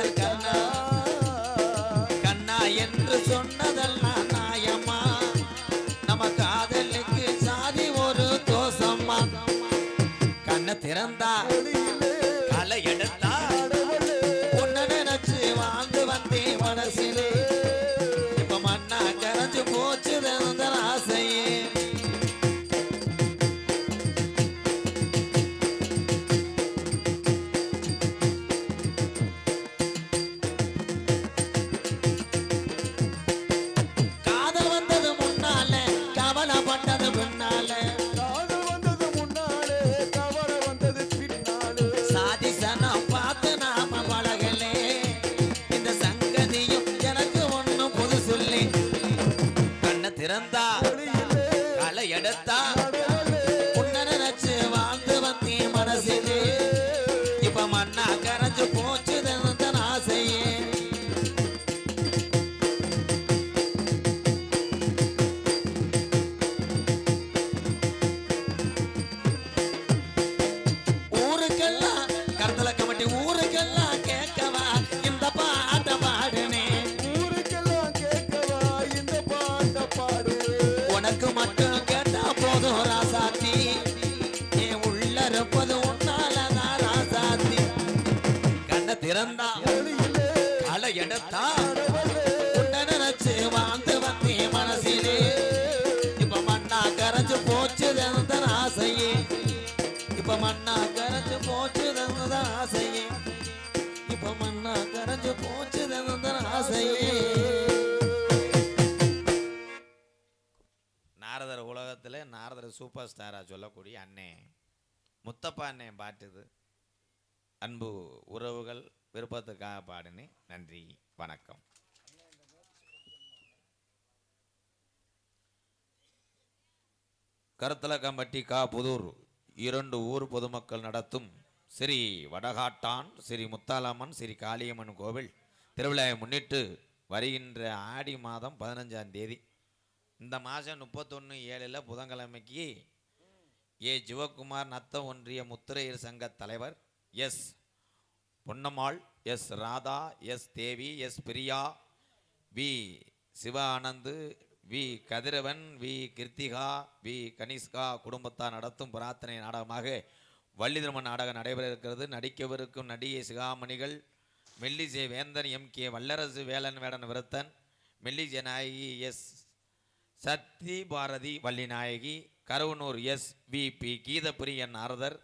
காதல் கண்ணா கண்ணா என்று சொன்னதெல்லாம் நாயம்மா. நம்ம காதலுக்கு சாதி ஒரு தோசம்மா கண்ணை திறந்தா நாரதர் உலகத்தில் நாரதர் சூப்பர் ஸ்டாரா சொல்லக்கூடிய அண்ணே முத்தப்பா அண்ணே பாட்டுது. அன்பு உறவுகள் விருப்பத்துக்காக பாடினேன் நன்றி வணக்கம். கருத்தலக்கம்பட்டி கா புதூர் இரண்டு ஊர் பொதுமக்கள் நடத்தும் ஸ்ரீ வடகாட்டான் ஸ்ரீ முத்தாலம்மன் ஸ்ரீ காளியம்மன் கோவில். திருவிழாவை முன்னிட்டு வருகின்ற ஆடி மாதம் பதினஞ்சாம் தேதி இந்த மாதம் முப்பத்தொன்று ஏழில் புதன்கிழமைக்கு ஏ. சிவகுமார் நத்த ஒன்றிய முத்திரையர் சங்க தலைவர் S. Ponnammal S. Radha S. Devi S. Priya V. Sivanandu V. Kathiravan V. Kiruthika V. Kanishka குடும்பத்தார் நடத்தும் பிரார்த்தனை நாடகமாக வள்ளிதிருமன் நாடகம் நடைபெற இருக்கிறது. நடிக்கவிருக்கும் நடிகை சிகாமணிகள் மெல்லிசை வேந்தன் எம். கே. வல்லரசு வேலன் வேடன் விருத்தன் மெல்லிசை நாயகி S. Sathi Bharathi Vallinayagi Karuvanur S V P N Arathar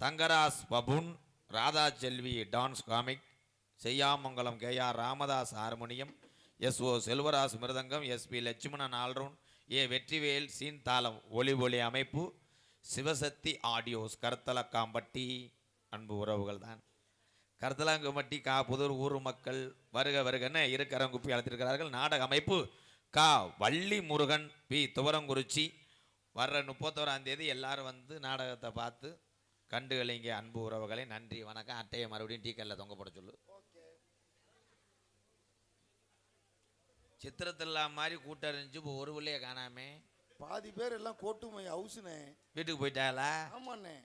Thangaras buffoon Radha Selvi dance comic Seyyamangalam K R Ramadas harmonium S O Selvaraj mridangam S P Lakshmanan all round A Vetrivel scene தாளம் ஒளி ஒளி அமைப்பு Sivasakthi audios கருத்தலக்காம்பட்டி அன்பு உறவுகள் தான். கருத்தலாங்குமட்டி கா புதூர் ஊர் மக்கள் வருக வருகன்னு இருக்கரங்குப்பி அழைத்திருக்கிறார்கள். நாடக அமைப்பு கா வள்ளி முருகன் பி. துவரங்குறிச்சி. வர்ற முப்பத்தோராம் தேதி எல்லாரும் வந்து நாடகத்தை பார்த்து கண்டுகளிங்க அன்பு உறவுகளை நன்றி வணக்கம் அட்டையை மறுபடியும் டீக்கல்ல தொங்க போட சொல்லு. சித்திரத்தில்லா மாதிரி கூட்டம் இருந்துச்சு இப்போ ஒரு பிள்ளைய காணாமே. பாதி பேர் எல்லாம் கோட்டுமை ஹவுஸ்னே. வீட்டுக்கு போயிட்டாளா? ஆமாண்ணே.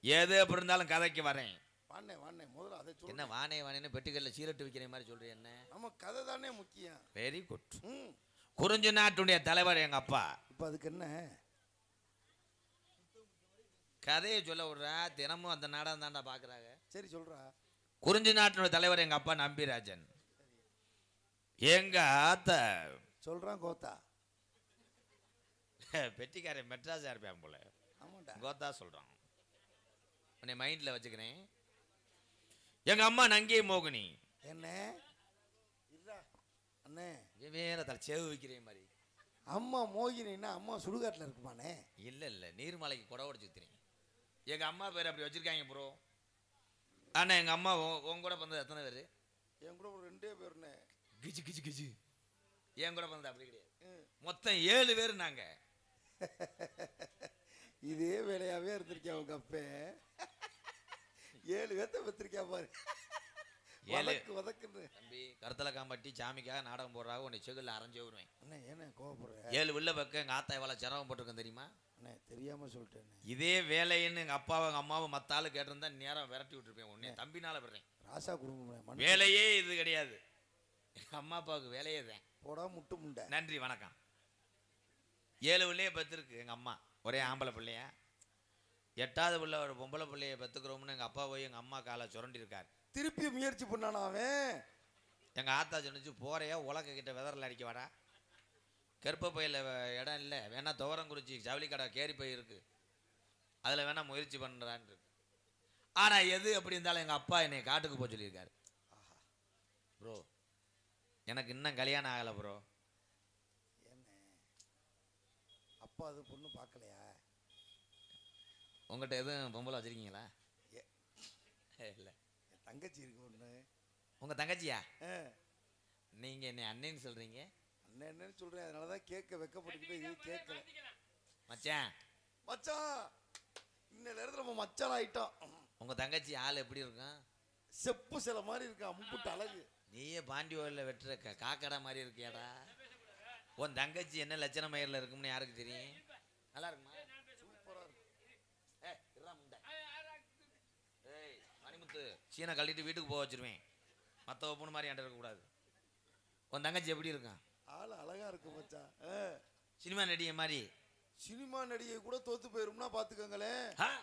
ஏது அப்படி இருந்தாலும் கதைக்கு வரேன். வாண்ணே வாண்ணே முதல்ல அதை என்ன சொல்லு வானே வானேன்னு பெட்டிக்கல்ல சீரட்டு விற்கிற மாதிரி சொல்றேன் என்ன? நம்ம கதை தானே முக்கியம். வெரி குட் ம். குறிஞ்சி நாட்டுடைய தலைவர் எங்க அப்பா? இப்போ அதுக்கு என்ன? கதையை சொல்ல விடுறா தினமும் அந்த நாடகம் தாண்டா பார்க்குறாங்க சரி சொல்றா. குறிஞ்சி நாட்டினுடைய தலைவர் எங்க அப்பா நம்பிராஜன். எங்க ஆத்த? சொல்றான் கோத்தா. பெட்டிக்காரன் மெட்ராஸா இருப்பேன் போல. ஆமாண்டா. கோத்தா சொல்றான். உன்னை மைண்ட்ல வச்சுக்கிறேன். எங்க அம்மா நங்கை மோகினி. என்ன? அண்ணே. வேற தலை சேவு வைக்கிற மாதிரி அம்மா மோகினின்னா அம்மா சுடுகாட்டில் இருக்குமாண்ணே? இல்ல இல்ல நீர்மலைக்கு குட உடச்சு ஊத்துறீங்க எங்க அம்மா பேர் அப்படி வச்சிருக்காங்க ப்ரோ அண்ணா எங்க அம்மா உன் கூட பிறந்தது எத்தனை பேர்? என் கூட ஒரு ரெண்டே பேருண்ணே. கிச்சு கிச்சு கிச்சு என் கூட பிறந்தது அப்படி கிடையாது. மொத்தம் ஏழு பேர் நாங்க இதே வேலையாவே இருந்திருக்கேன் உங்க அப்பே? ஏழு பேர்த்த பெற்றிருக்கா பாரு. வதக்கு வதக்குன்னு தம்பி கருத்தலை காம்பட்டி சாமிக்காக நாடகம் போடுறாங்க உன்னை செகுல்ல அரைஞ்சு விடுவேன். அண்ணே ஏண்ணே கோவப்படுற. ஏழு வில்ல பக்கம் எங்க ஆத்தா எவ்வளோ சிரமம் போட்டிருக்கேன் தெரியுமா? அண்ணே தெரியாம சொல்லிட்டேண்ணே. இதே வேலைன்னு எங்க அப்பாவும் எங்க அம்மாவும் மத்த ஆளு கேட்டிருந்தா நேரம் விரட்டி விட்டுருப்பேன். உன்னை தம்பினால விடுறேன். ராசா குடும்பம் வேலையே இது கிடையாது. எங்க அம்மா அப்பாவுக்கு வேலையே தான் போடா முட்டு முண்டை. நன்றி வணக்கம். ஏழு பிள்ளைய பெற்றிருக்கு எங்கள் அம்மா. ஒரே ஆம்பளை பிள்ளைய? எட்டாவது பிள்ளை ஒரு பொம்பளை பிள்ளைய பெற்றுக்கிறோம்னு எங்கள் அப்பா போய் எங்கள் அம்மா காலை சுரண்டி இருக்கார் திருப்பி முயற்சி பண்ணானா அவன்? எங்கள் ஆத்தா சொன்னிச்சு போறையா உலக்க கிட்ட விதரில் அடிக்க வாடா. கருப்ப பையில் இடம் இல்லை வேணா துவரங்குறிச்சி ஜவுளி கடை கேரி பை இருக்கு. அதில் வேணா முயற்சி பண்ணுறான்னு இருக்கு ஆனால் எது அப்படி இருந்தாலும் எங்கள் அப்பா என்னை காட்டுக்கு போக சொல்லியிருக்காரு. ப்ரோ எனக்கு இன்னும் கல்யாணம் ஆகலை ப்ரோ. என்ன? அப்பா அது பொண்ணு பார்க்கலையா? உங்கள்கிட்ட எதுவும் பொம்பளை வச்சுருக்கீங்களா? ஏ. இல்லை. என் தங்கச்சி இருக்கு ஒன்று உங்கள் தங்கச்சியா? ஆ. நீங்கள் என்னை அண்ணன்னு சொல்கிறீங்க அண்ணன் என்னன்னு சொல்றேன். அதனால தான் கேட்க வெக்கப்பட்டுக்கிட்டு இது கேட்கல மச்சான். மச்சான் இன்னையில இருந்து நம்ம மச்சான் ஆயிட்டோம். உங்கள் தங்கச்சி ஆள் எப்படி இருக்கும்? செப்பு சில மாதிரி இருக்கா முப்புட்டு அழகு. நீயே பாண்டி ஓயிலில் வெட்டுற க காக்கடா மாதிரி இருக்கியாடா? உன் தங்கச்சி என்ன லட்சண மயிரில் இருக்கும்னு யாருக்கு தெரியும்? நல்லா இருக்குமா சூப்பரா இருக்கு ஏய், இருடா முண்டை. ஏய், மணிமுத்து சீனை கழட்டிட்டு வீட்டுக்கு போக வச்சிருவேன். மற்ற பொண்ணு மாதிரி என்கிட்ட இருக்கக்கூடாது உன் தங்கச்சி எப்படி இருக்கான் ஆள் அழகா இருக்கு மச்சான். சினிமா நடிகை மாதிரி. சினிமா நடிகை கூட தோத்து போயிரும்னா பாத்துக்கோங்களேன். ஆ?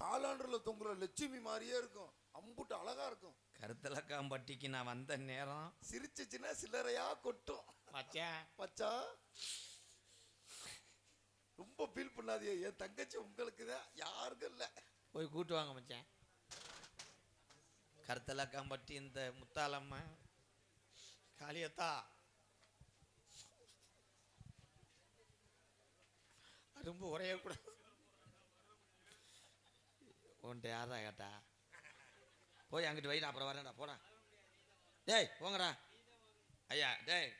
காலாண்டுல தொங்குற லட்சுமி மாதிரியே இருக்கும். அம்புட்டு அழகா இருக்கும். கருத்தலக்காம்பட்டிக்கு நான் வந்த நேரம். சிரிச்சுச்சுன்னா சில்லறையா கொட்டும். மச்சான். மச்சான். ரொம்ப ஃபீல் பண்ணாதீங்க. என் தங்கச்சி உங்களுக்கு தான் யாருக்கும் இல்லை. போய் கூட்டு வாங்க மச்சான். கருத்தலக்காம்பட்டி இந்த முத்தாலம்மா காளியத்தா. ரொம்ப உரைய கூட. யாரா கேட்டா? போய் அங்கிட்டு வை நான் அப்புறம் வரேன்டா போடா. டேய் போங்கடா. ஐயா டேய்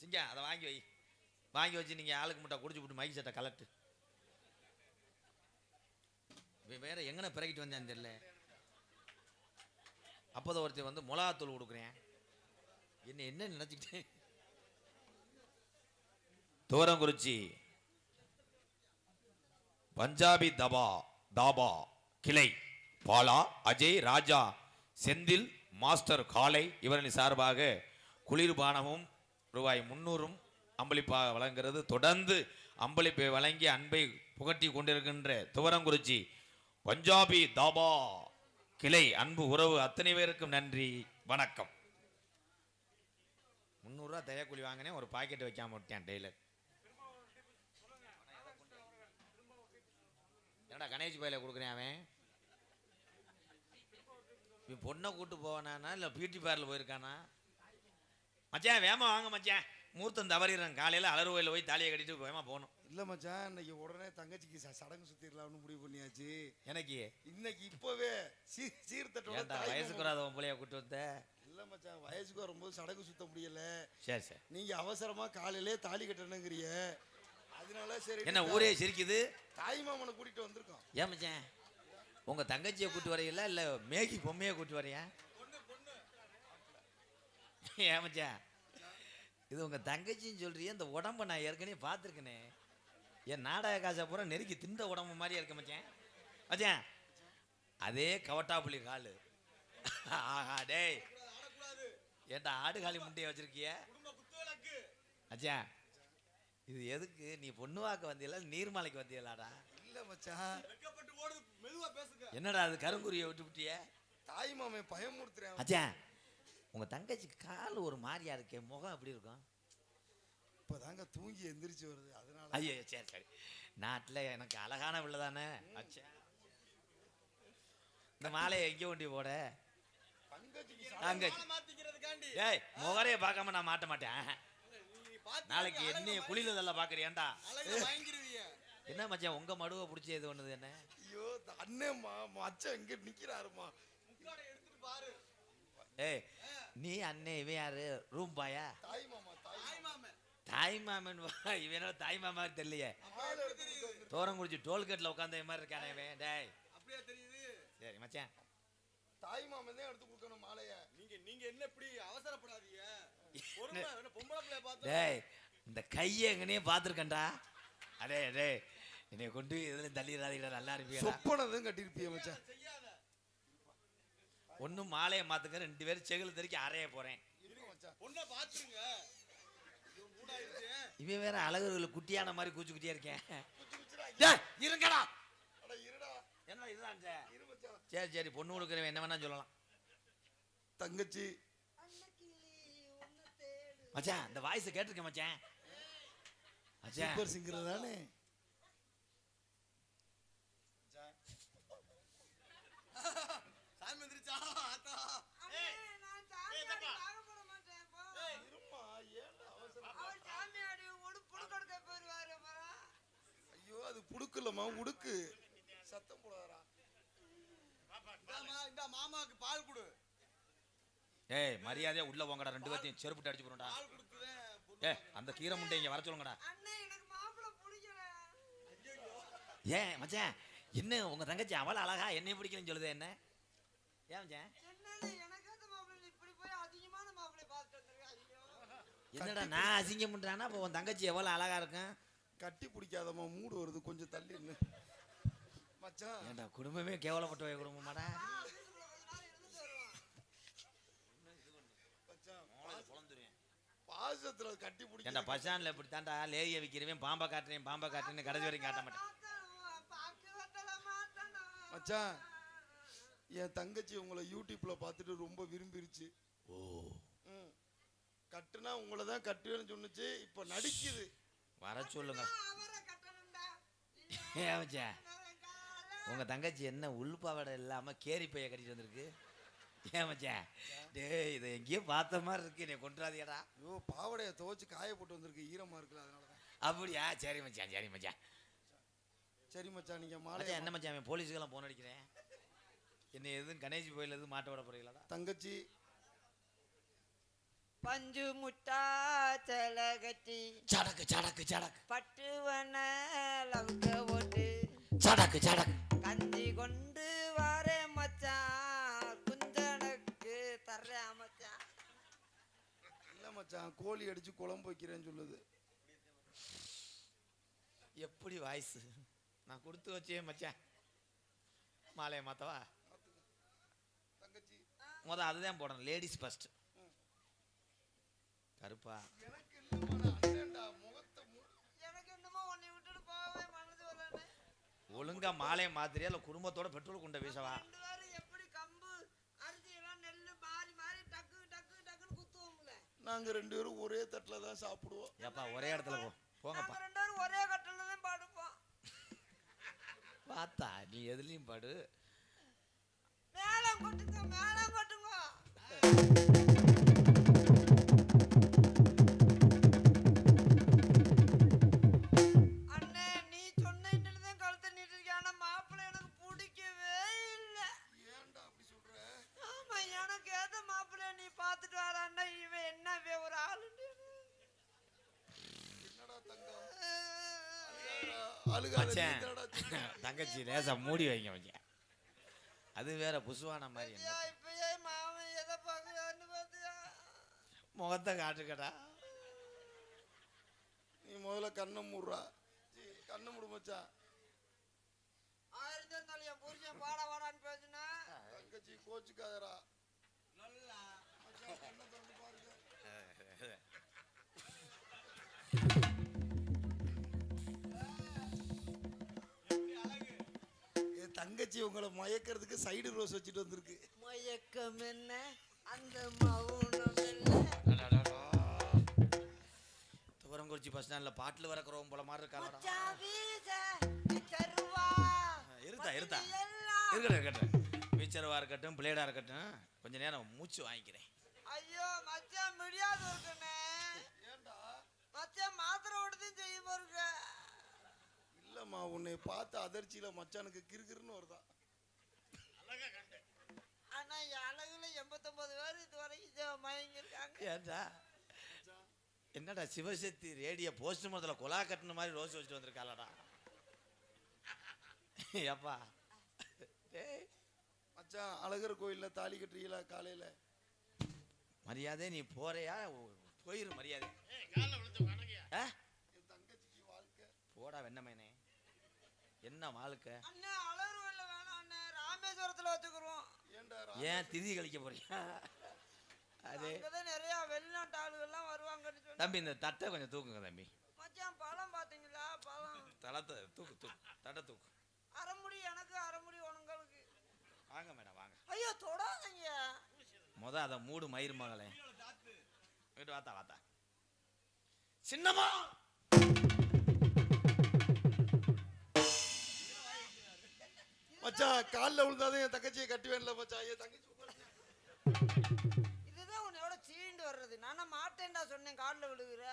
சிங்கா அதை வாங்கி வை. வாங்கி வச்சு நீங்கள் ஆளுக்கு முட்டை குடிச்சு விட்டு மைக் சட்டை கலட்டு. வேற எங்கன பிறகிட்டு வந்தான்னு தெரியல. அப்போதான் ஒருத்தர் வந்து மிளகாத்தூள் கொடுக்குறேன் என்ன என்ன நினச்சிக்கிட்டேன் தோரங்குறிச்சி. பஞ்சாபி தபா தாபா கிளை பாலா அஜய் ராஜா செந்தில் மாஸ்டர் காலை இவரின் சார்பாக குளிர்பானமும் ரூபாய் முன்னூறும் அம்பளிப்பாக வழங்குகிறது. தொடர்ந்து அம்பளிப்பை வழங்கி அன்பை புகட்டி கொண்டிருக்கின்ற துவரங்குறிச்சி பஞ்சாபி தாபா. கிளை அன்பு உறவு அத்தனை பேருக்கும் நன்றி வணக்கம். முந்நூறுரூவா தயாக்கூலி வாங்கினேன் ஒரு பாக்கெட் வைக்காம விட்டேன் டெய்லர். என்னடா கணேஷ் பையில கொடுக்குறேன் அவன்? இவன் பொண்ணை கூட்டு போவானா இல்லை பியூட்டி பார்லர் போயிருக்கானா? மச்சான் வேமா வாங்க மச்சான். மூர்த்தம் தவறிடுறேன். காலையில் அலறு கோயிலில் போய் தாலியை கட்டிட்டு வேமா போகணும். இல்லை மச்சான் இன்னைக்கு உடனே தங்கச்சிக்கு ச- சடங்கு சுத்திடலாம்னு முடிவு பண்ணியாச்சு. எனக்கு? இன்னைக்கு இப்பவே சீ சீர்தட்டோட ஏன்டா தாய் வயசுக்கு வராத உன் பிள்ளைய கூட்டு வந்த? இல்லை மச்சான் வயசுக்கு வரும்போது சடங்கு சுத்த முடியல. சரி சரி. நீங்க அவசரமா காலையிலே தாலி கட்டணுங்கிறிய. அதனால சரி என்ன ஊரே சிரிக்குது? தாய் மாமனை கூட்டிட்டு வந்திருக்கோம். ஏன் மச்சான்? உங்க தங்கச்சியை கூட்டு வரையில இல்ல மேகி பொம்மையை கூட்டு வரையா? ஏன் மச்சான்? இது உங்க தங்கச்சின்னு சொல்றியே இந்த உடம்ப நான் ஏற்கனவே பார்த்துருக்கேனே. என் நாடக காசை பூரா நெருக்கி திண்ட உடம்பு மாதிரியே இருக்க மச்சான். மச்சான் அதே கவட்டாப்புலி காலு. ஆஹா டேய். ஏன்டா ஆடு காலி முட்டையை வச்சிருக்கிய? மச்சான் இது எதுக்கு? நீ பொண்ணு வாக்க வந்தியல நீர்மலைக்கு வந்தியலாடா இல்ல மச்சான். என்னடா அது கருங்குருவியை விட்டு விட்டிய தாய் மாமன் பயமுறுத்துறேன் அச்சான் உங்க தங்கச்சி கால் ஒரு மாதிரியா இருக்கே முகம் எப்படி இருக்கும்? இப்பதாங்க தூங்கி எந்திரிச்சு வருது. ஐயோ சரி சரி. நாட்டில் எனக்கு அழகான பிள்ளை தானே அச்சா. இந்த மாலையை எங்கே கொண்டு போட? மாத்திக்கிறதுக்காண்டி டேய் முகரைய பார்க்காம நான் மாட்ட மாட்டேன். நாளைக்கு என்னைய குளியல பாக்குறியாண்டா? அழகுல வாங்கிருவீங்க என்ன மச்சான் உங்க மடுவை பிடிச்சி எது ஒண்ணுது என்ன? ஐயோ அண்ணேம்மா மச்சான் இங்க நிக்கிறாருமா. ஏய் நீ அண்ணே இவன் யாரு? ரூம் பாயா? தாய் மாமா தாய் மாமன் வா, இவன் தாய் மாமா தெரியலையே. தோரம் குடிச்சு டோல்கேட்ல உட்காந்த மாதிரி இருக்கானே இவன். டேய். அப்படியே தெரியுது. சரி மச்சான். தாய் மாமன் தான் எடுத்து கொடுக்கணும் மாலைய. நீங்க நீங்க என்ன இப்படி அவசரப்படாதீங்க? பொறுமை என்ன பொம்பளை பிள்ளைய பார்த்தா. டேய் இந்த கையை எங்கனே பார்த்துருக்கேன்டா. அடே டேய் என்னை கொண்டு இதுல தள்ளிடாதீங்கடா நல்லா இருப்பீங்கடா. சொப்பனதும் கட்டியிருப்பிய மச்சான். செய்யாத ஒன்றும் மாலையை மாத்துங்க ரெண்டு பேரும் செகுல தெறிக்க அறைய போறேன். பொண்ணை மூடாயிருச்சு இவன் வேற அழகுல குட்டியான மாதிரி கூச்சு குட்டியா இருக்கேன். இருங்கடா. என்ன இதுதான் சார் சரி பொண்ணு கொடுக்குறவன் என்ன வேணா சொல்லலாம். தங்கச்சி. மச்சான் இந்த வாய்ஸ் கேட்டிருக்கேன் மச்சான். மச்சான். சிங்கர் தானே சாமி வந்துருச்சா ஆத்தா அண்ணே, நான் சாமியாடி பார்க்க போட மாட்டேன் இப்போ. இருமா ஏன்டா அவசரம் அவர் சாமியாடி உடுப்பு கொடுக்க போயிருவாரு அப்புறம். ஐயோ அது புடுக்கலம்மா உடுக்கு. சத்தம் இந்தாம்மா, இந்த மாமாவுக்கு பால் கொடு. ஏய் மரியாதையா உள்ள போங்கடா ரெண்டு பேர்த்தையும் செருப்பு அடிச்சு போறோம்டா ஏ அந்த கீரை முண்டை இங்க வர சொல்லுங்கடா. ஏன் மச்சான் என்ன உங்க தங்கச்சி அவள அழகா என்னைய பிடிக்கலன்னு சொல்லுது என்ன? ஏன் மச்சான். என்னடா நான் அசிங்கம் பண்றானா அப்போ உன் தங்கச்சி எவ்வளவு அழகா இருக்கும்? கட்டி பிடிக்காதம்மா மூடு வருது கொஞ்சம் தள்ளி. மச்சான். குடும்பமே கேவலப்பட்ட குடும்பமாடா? பாசத்துல கட்டி பிடிக்க பசான்ல இப்படி தாண்டா லேய விற்கிறவன் பாம்பை காட்டுறேன் பாம்பை காட்டுறேன்னு கடைசி வரைக்கும் காட்ட மாட்டேன். மச்சான் என் தங்கச்சி உங்களை யூடியூப்ல பார்த்துட்டு ரொம்ப விரும்பிருச்சு. ஓ. கட்டுனா உங்களை தான் கட்டுவேன்னு சொன்னுச்சு இப்போ நடிக்குது. வர சொல்லுங்க. அவரை கட்டணும்டா. ஏன் மச்சான் நான் காலை உங்க தங்கச்சி என்ன உள்பாவடை இல்லாம கேரி பைய கட்டிட்டு வந்திருக்கு? ஏன் மச்சான் டேய் இதை எங்கேயோ பார்த்த மாதிரி இருக்கு நீ கொண்டுறாதியடா ஐயோ பாவடைய துவைச்சு காய போட்டு வந்திருக்கு. ஈரமா இருக்குல்ல அதனால தான் அப்படியா? சரி மச்சான் சரி மச்சான் சரி மச்சான் நீங்க மாலை என்ன மச்சான் போலீஸுக்கெல்லாம் போன் அடிக்கிறேன்? என்ன எதுவும் கணேஷ் கோயில் எதுவும் மாட்ட விட போறீங்களாடா? தங்கச்சி பஞ்சு முட்டா செல கட்டி சடக்கு சடக்கு சடக்கு. பட்டுவன லவுக்க ஓட்டு சடக்கு சடக்கு. கஞ்சி கொண்டு வாரே மச்சான் குஞ்சனுக்கு தர்றேன் மச்சான் இல்ல மச்சான் கோழி அடிச்சு குழம்பு வைக்கிறேன்னு சொல்லுது. எப்படி வாய்ஸ்? நான் கொடுத்து வச்சே மச்சான் மாலையை மாத்தவா? தங்கச்சி. முத அதுதான் போடணும் லேடிஸ் ஃபர்ஸ்ட் கருப்பா எனக்கு இல்லம்மா நான் அண்ணன்டா முகத்தை மூடு. எனக்கு என்னமோ உன்னை விட்டுட்டு போகவே மனசு வரலன்னு ஒழுங்கா மாலையை மாத்திரியா? இல்ல குடும்பத்தோட பெட்ரோல் கொண்ட வீசவா? ரெண்டு பேரும் எப்படி கம்பு அரிசி எல்லாம் நெல்லு மாறி மாறி டக்கு டக்கு டக்குன்னு குத்துவோம்ல நாங்க ரெண்டு பேரும் ஒரே தட்டுல தான் சாப்பிடுவோம். ஏப்பா ஒரே இடத்துல போ. போங்கப்பா. நாங்க ரெண்டு பேரும் ஒரே கட்டில தான் படுப்போம். பார்த்தா நீ எதுலயும் படு. மேலம் கொட்டுங்க மேலம் கொட்டுங்க. தங்கச்சி லேசா மூடி வைங்க மச்சான். அது வேற புசுவான மாதிரி என்ன? ஐயா, இப்பயே மாமன் எதை பார்க்கறான்னு பார்த்தியா முகத்தை காட்டுக்கடா நீ முதல்ல கண்ணை மூடுறா. சீ, கண்ணை மூடு மச்சான். ஆயிரத்தி இருந்தாலும் என் புருஷன் வாடா வாடான்னு பேசுனா? தங்கச்சி கோச்சுக்காதடா. நல்லா. தங்கச்சி உங்களை மயக்கிறதுக்கு சைடு ரோஸ் வச்சுட்டு வந்திருக்கு. மயக்கம் என்ன? அந்த மௌனம் என்ன? துவரங்குறிச்சி பஸ் ஸ்டாண்ட்ல பாட்டில் வரக்கிறவங்க போல மாதிரி தருவா இருத்தா இருத்தா இருக்கட்டும் இருக்கட்டும். பீச்சரவா இருக்கட்டும் பிளேடா இருக்கட்டும். கொஞ்ச நேரம் மூச்சு வாங்கிக்கிறேன். ஐயோ மச்சான் முடியாது இருக்குண்ணே ஏன்டா மச்சான் மாத்திரை ஓடுதும் செய்ய போருக்க இல்லம்மா உன்னை பார்த்த அதிர்ச்சியில மச்சானுக்கு கிறுகிறுன்னு வருதான். ஆனா என் அழகுல எண்பத்தொன்பது பேர் இது வரைக்கும் மயங்கிருக்காங்க ஏன்டா என்னடா சிவசக்தி ரேடியோ போஸ்ட் மரத்தில் கொலா கட்டின மாதிரி ரோஸ் வச்சுட்டு வந்திருக்காளடா? ஏப்பா. டேய். மச்சான் அழகர் கோயில்ல தாலி கட்டுறீங்களா காலையில? மரியாதை நீ போறியா? போயிரு மரியாதை ஆ? என் தங்கச்சிக்கு வாழ்க்கை போடா வெண்ணமேனே என்ன வாழ்க்கை? ராமேஸ்வரத்துல வச்சுக்கிறோம் ஏன்டா ஏன் திதி கழிக்க போறியா அது நிறைய வெளிநாட்டு ஆளுகள்லாம் வருவாங்கன்னு தம்பி இந்த தட்டை கொஞ்சம் தூக்குங்க தம்பி. மச்சான் பழம் பாத்தீங்களா பழம். தளத்தை தூக்கு தூக்கு. தட்டை தூக்கு. அரைமுடி எனக்கு அரைமுடி உனங்களுக்கு வாங்க மேடம் வாங்க. ஐயோ தொடாதீங்க. முத அதை மூடு மயிர் மகளே. வீட்டு வாத்தா வாத்தா. சின்னம்மா! மச்சான் கால்ல விழுந்தாதான் என் தங்கச்சியை கட்டுவேன்ல மச்சான் என் தங்கச்சி இதுதான் உன்னையோட சீண்டு வர்றது? நானா மாட்டேன்டா சொன்னேன் காலில் விழுகுற.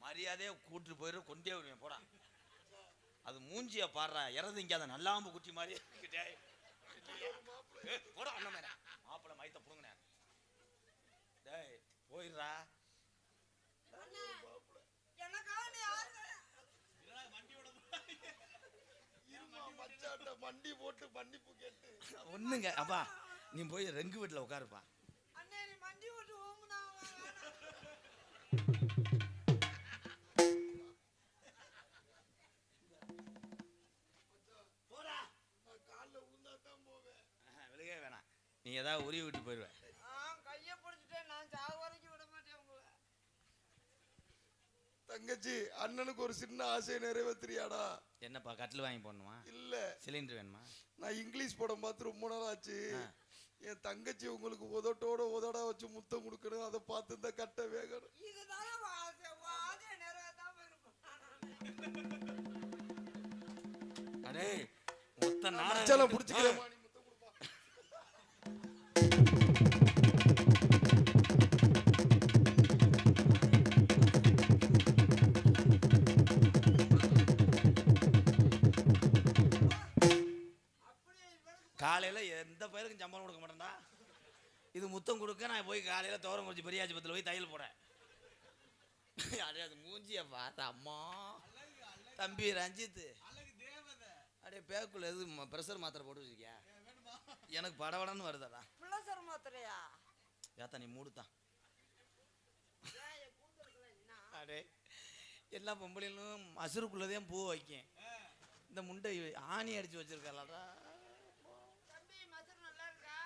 மரியாதையை கூட்டிட்டு போயிரு கொண்டே வருவேன் போடா. அது மூஞ்சிய பாடுறா இறந்து இங்க அந்த நல்லாம்பு குட்டி மாதிரி போடா அண்ணன் மேல மாப்பிள்ளை மயத்தை புடுங்கின டேய் போயிடுறா எனக்காக நீ யாரு மண்டி போட்டு மன்னிப்பு கேட்டு. ஒண்ணுங்க அப்பா நீ போய் ரெங்கு வீட்டுல உட்காருப்பா விலகவே வேணாம். நீ ஏதாவது உருவி விட்டு போயிடுவேன் கையை பிடிச்சிட்டேன் நான் சாவு வரைக்கும் விட மாட்டேன் உங்களை தங்கச்சி அண்ணனுக்கு ஒரு சின்ன ஆசையை நிறைவேற்றியாடா என்னப்பா கட்டில் வாங்கி போடணுமா? இல்ல. சிலிண்டர் வேணுமா? நான் இங்கிலீஷ் படம் பார்த்து ரொம்ப நாள் ஆச்சு. என் தங்கச்சி உங்களுக்கு உதட்டோட உதடா வச்சு முத்தம் கொடுக்கணும். அதை பார்த்து இந்த கட்டை வேகணும் அடே மொத்த நாடகம் புடிச்சுக்கிறேன். காலையில எந்த பேருக்கும் சம்பளம் கொடுக்க மாட்டேன்டா. இது முத்தம் கொடுக்க நான் போய் காலையில தோரம் குறிச்சி பெரியாஜிபத்தில் போய் தையல் போடேன் அடே அது மூஞ்சிய பார்த்தா அம்மா. தம்பி ரஞ்சித் அடே பேக்குள்ள எது ப்ரெஷர் மாத்திரை போட்டு வச்சிருக்கியா? எனக்கு படபடன்னு வருதாடா. பிள்ளை மாத்திரையா? ஏத்தா நீ என்ன? அடே எல்லா பொம்பளைகளும் மசுருக்குள்ளதையும் பூ வைக்கும். இந்த முண்டை ஆணி அடிச்சு வச்சிருக்காளடா தம்பி மதுரை நல்லா இருக்கா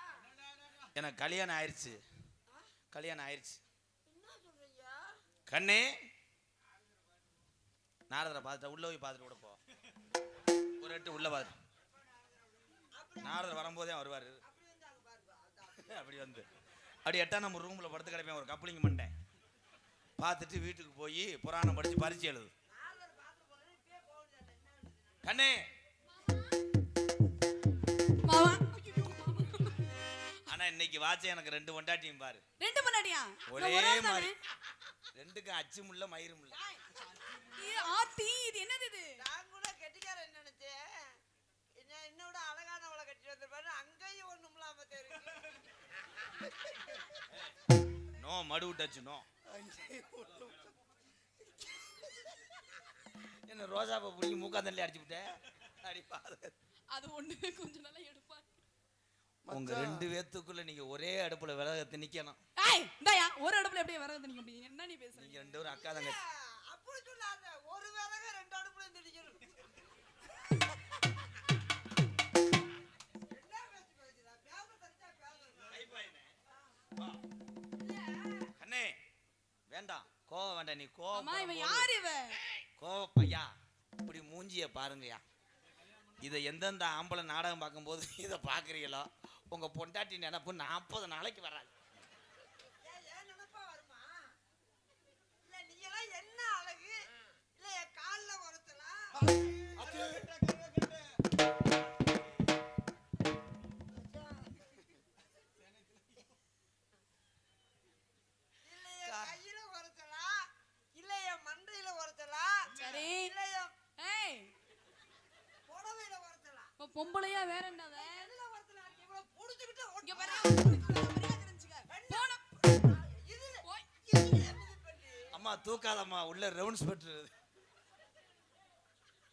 எனக்கு கல்யாணம் ஆயிடுச்சு கல்யாணம் ஆயிடுச்சு கண்ணே. நாரதரை பார்த்துட்ட உள்ள போய் பார்த்துட்டு கூட போ. ஒரு எட்டு உள்ள பாரு. நாரதர் வரும்போதே வருவார். அப்படி வந்து. அப்படி எட்டா நம்ம ரூமில் படுத்து கிடப்பேன். ஒரு கப்ளிங் பண்ணிட்டேன். பார்த்துட்டு வீட்டுக்கு போய் புராணம் படித்து பரிச்சு எழுது. கண்ணே. இன்னைக்கு வாட்ச எனக்கு ரெண்டு வண்டாட்டியும் பாரு. ரெண்டு மணாடியா ஒரே மாதிரி. ரெண்டுக்கும் அச்சு முள்ள மயிறு முள்ள. ஆத்தி இது என்னது இது? நான் கூட கெட்டிக்காரன் நினைச்சேன்? என்ன என்னோட அழகானவளை கட்டி வந்திருப்பாரு அங்கேயும் ஒண்ணும் இல்லாம தெரியும் நோ மடு விட்டாச்சு நோ. என்ன ரோஜாப்பை பிடிங்கி மூக்காந்தள்ளி அடிச்சு விட்டேன் அடி பாரு. அது ஒண்ணு கொஞ்சம் நல்லா எடுப்பாரு உங்க ரெண்டு பேத்துக்குள்ள நீங்க ஒரே அடுப்புல விறகத்தை நிக்கணும். ஏய் இந்தாயா ஒரு அடுப்புல எப்படியே வரது நீங்க அப்படி என்ன நீ பேசுறீங்க நீங்க ரெண்டு பேரும் அக்கா தங்க அப்படி சொல்லாத. ஒரு விறகு ரெண்டு அடுப்புல திணிக்கணும். பேசுறா அண்ணே வேண்டாம். கோவம் வேண்டாம். நீ கோவம் இவன் யார் இவ கோவப்பையா? இப்படி மூஞ்சிய பாருங்கய்யா. இதை எந்தெந்த ஆம்பளை நாடகம் பார்க்கும்போது இதை பார்க்குறீங்களோ? உங்கள் பொண்டாட்டி நினப்பு நாற்பது நாளைக்கு வராது. அம்மா தூக்காதம்மா உள்ள ரவுண்ட்ஸ் பெற்று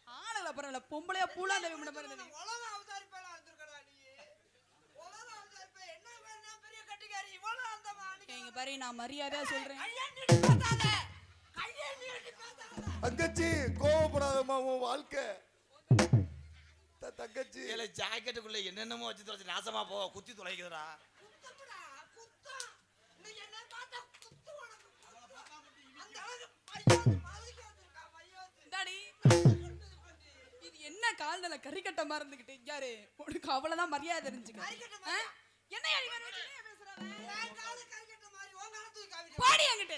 ஆளுல பரவாயில்ல. பொம்பளையா பூலா தேவி முன்ன பாரு நான் உலக அவதாரிப்பேனா இருந்திருக்கடா நீ. உலக அவதாரிப்பே, என்ன நான் பெரிய கட்டிக்காரி, இவ்வளவு இங்க பாரு நான் மரியாதையா சொல்றேன். தங்கச்சி கோவப்படாதம்மா உன் வாழ்க்கை. த- தங்கச்சி. ஏல ஜாக்கெட்டுக்குள்ள என்னென்னமோ வச்சு தொலைச்சு நாசமா போ குத்தி தொலைக்குதுடா இது என்ன கால்நல கறிக்கட்ட மாதிரி இருந்துகிட்டு யாரு உனக்கு அவ்வளவுதான் மரியாதை தெரிஞ்சுக்க? என்ன. பாடி பாருங்க?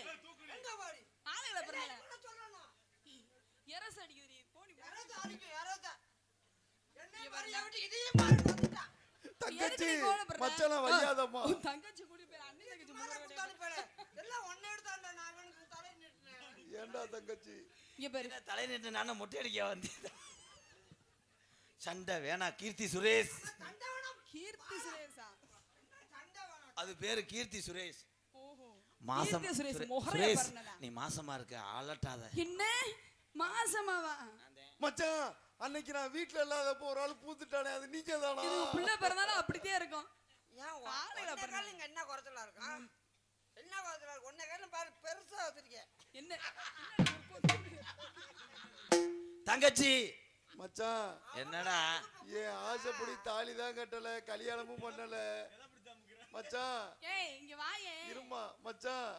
எரசு அடிக்குது பாரு, வந்துட்டா. தங்கச்சி? மச்சான வையாதம்மா. தங்கச்சி கூடி தங்கச்சி குத்தாடி போயிடு. எல்லாம் ஒண்ணை எடுத்தாண்டா, நான் இவனுக்கு தலை நீட்டினேன். ஏன்டா தங்கச்சி? இங்க பாரு. தலை நின்று நானும் மொட்டை அடிக்க வந்தேன். சண்டை வேணா கீர்த்தி சுரேஷ். கீர்த்தி சுரேஷா. அது பேரு கீர்த்தி சுரேஷ். ஓஹோ. மாசம் கீர்த்தி சுரேஷ் நீ மாசமா இருக்க அலட்டாத. என்ன? மாசமாவா? மச்சான் அன்னைக்கு நான் வீட்ல இல்லாதப்போ ஒரு ஆள் பூத்துட்டானே அது நீங்க தானா இது பிள்ளை பிறந்தாலும் அப்படித்தான் இருக்கும். ஏன் பாருங்க. கால்ல இங்க என்ன குறைச்சலா இருக்கா? என்ன குறைச்சலா இருக்கு? உன்னை கால்ல பாரு, பெருசா வச்சிருக்கேன். என்ன? தங்கச்சி மச்சான். என்னடா? என் ஆசைப்படி தாலி தான் கட்டல கல்யாணமும் பண்ணல. மச்சான். ஏய் இங்க வாயே. இருமா மச்சான்.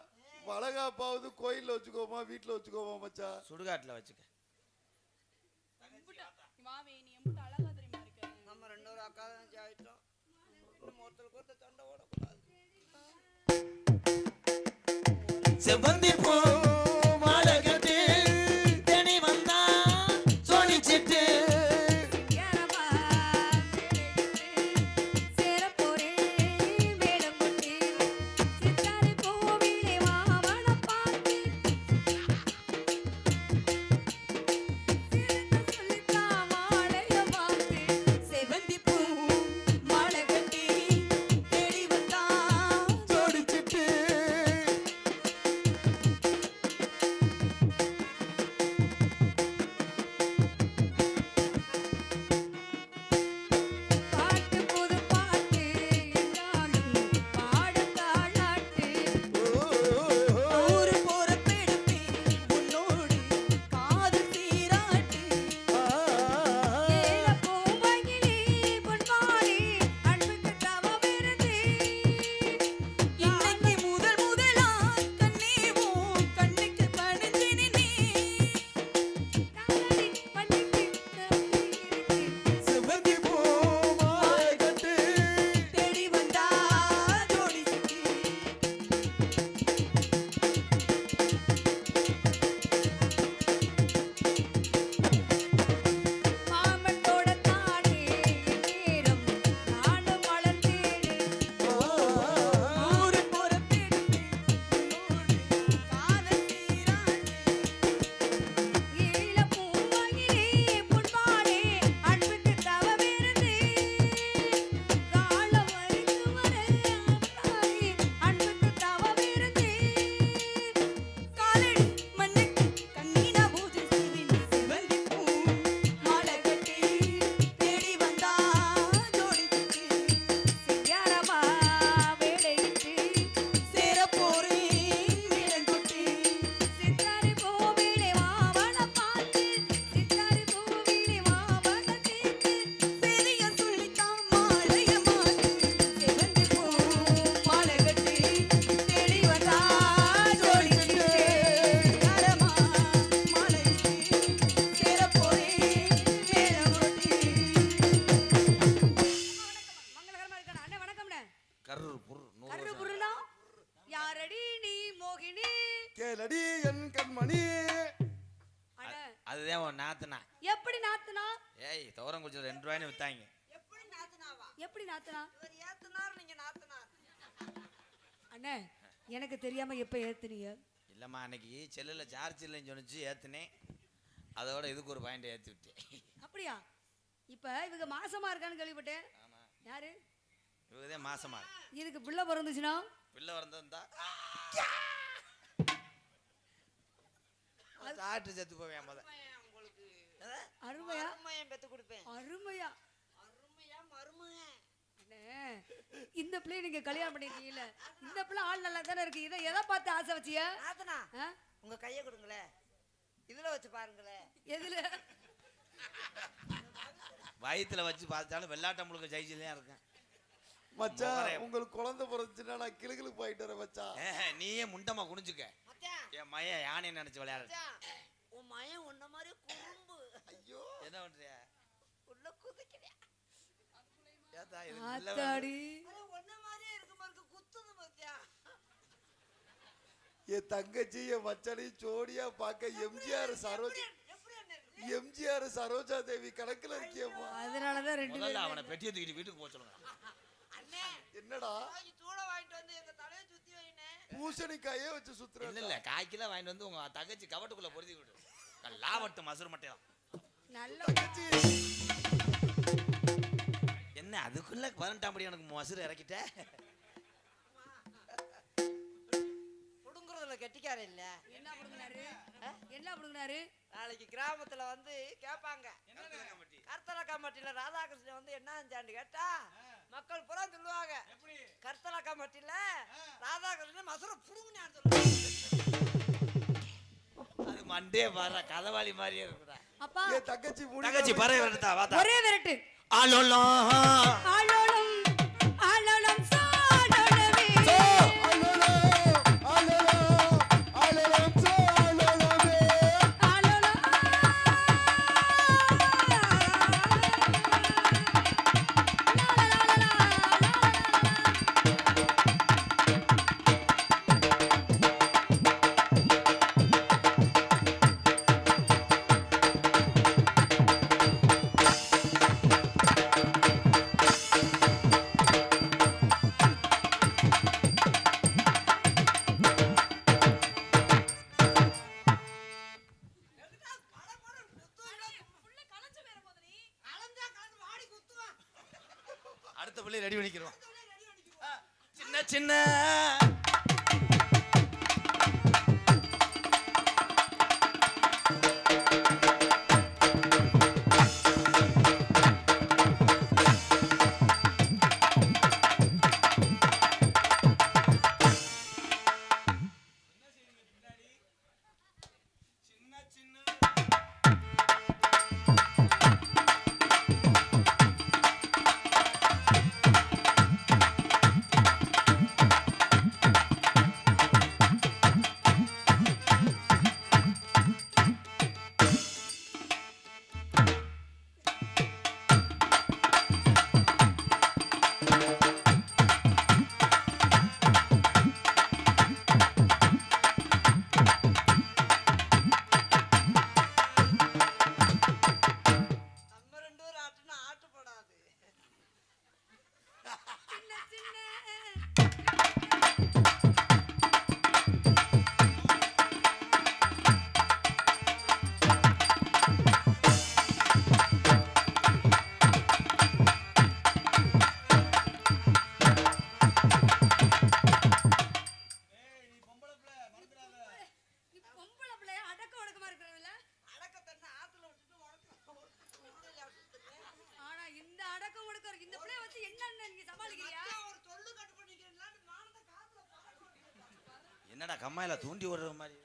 வளகாப்பாவது கோயில்ல வச்சுக்கோமா வீட்ல வச்சுக்கோமா மச்சான். சுடுகாட்டுல வச்சுக்க. நம்ம ரெண்டு பேரும் அக்கா ஆயிட்டோம். ஒருத்தருக்கு ஒருத்தர் சண்டை. செவ்வந்தி தெரியாம எப்ப ஏத்துனீங்க? இல்லைம்மா அன்னைக்கு செல்லில் சார்ஜ் இல்லைன்னு சொன்னிச்சு ஏற்றுனேன் அதோட இதுக்கு ஒரு பாயிண்ட் ஏற்றி விட்டேன் அப்படியா? இப்ப இவங்க மாசமா இருக்கான்னு கேள்விப்பட்டேன். யாரு? இவதே மாசமா இருக்கு. இதுக்கு பிள்ளை பிறந்துச்சுன்னா? பிள்ளை வரந்தா டாக்டர் செத்து போவேன் அருமையா அருமையம் பெத்து கொடுப்பேன். அருமையா அருமையா. இந்த பிள்ளை நீங்க கல்யாணம் பண்ணிருக்கீங்கல்ல இந்த பிள்ளை ஆள் நல்லா தானே இருக்கு. இதை எதை பார்த்து ஆசை வச்சிய? நாத்தனா ஆ? உங்க கையை கொடுங்களேன் இதுல வச்சு பாருங்களேன் எதுல? வயித்துல வச்சு பார்த்தாலும் வெள்ளாட்டம் முழுக்க ஜெயிச்சுதான் இருக்கேன். மச்சான் முகரே. உங்களுக்கு குழந்தை பிறந்துச்சுன்னா நான் கிளுகிளு போயிட்டு வரேன் மச்சான். நீயே முண்டமா குனிஞ்சுக்க. மச்சான். என் மயன் யானை நினைச்சு விளையாடு. மச்சான் உன் மயன் உன்ன மாதிரி குறும்பு. ஐயோ. என்ன பண்றிய உள்ள குதிக்கிறேன் ஏத்தா, இது பிள்ளை வருது. ஆத்தாடி. அது ஒன்ன மாதிரியே இருக்கு பாருங்க குத்துது மச்சான் என் தங்கச்சி என் மச்சானையும் ஜோடியா பார்க்க எம்ஜிஆர் சரோஜா? எம்ஜிஆர் சரோஜா தேவி கணக்குல இருக்கியம்மா அதனாலதான் ரெண்டு பேரும் அவனை பெட்டியை தூக்கிட்டு வீட்டுக்கு போக சொல்லுங்க. அண்ணே. என்னடா? பூசணிக்காயே வச்சு இல்ல சுத்துறேன் இல்ல வாங்கிட்டு வந்து உங்க தங்கச்சி கவட்டுக்குள்ள பொருத்தி விடு. லாவட்டு மசூர் மட்டையும் நல்ல தங்கச்சி. என்ன அதுக்குள்ள பதினெட்டாம் படி எனக்கு மசூர் இறக்கிட்ட? புடுங்குறதுல கெட்டிக்கார இல்ல. என்ன புடுங்கினாரு? என்ன புடுங்கினாரு? நாளைக்கு கிராமத்துல வந்து கேட்பாங்க கர்த்தல கம்பட்டியில ராதாகிருஷ்ணன் வந்து என்ன செஞ்சான்னு கேட்டா மக்கள் புறா சொல்லுவாங்க. கர்த்தல கம்பட்டியில ராதாகிருஷ்ணன் மசுர புடுங்கினான்னு சொல்லுவாங்க. அது மண்டே பாரு கதவாளி மாதிரியே இருக்குடா. அப்பா. தங்கச்சி முடி தங்கச்சி பறவை வருதா வாத்தா. ஒரே விரட்டு. அலோலா. தூண்டி விடுற மாதிரி.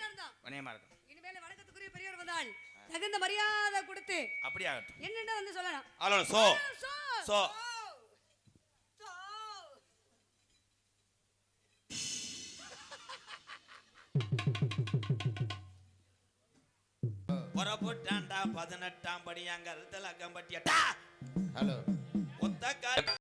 இருந்தோம் வணியமா இருக்கும் இனிமேல் வணக்கத்துக்குரிய பெரியவர் வந்தால் தகுந்த மரியாதை கொடுத்து அப்படி ஆகட்டும் என்னென்ன வந்து சொல்லலாம்? ஆலோலம் சோ. சோ. புறப்பட்டாண்டா பதினெட்டாம் படி அங்க அறுத்தல அக்கம்பட்டியட்டா ஹலோ. ஒத்த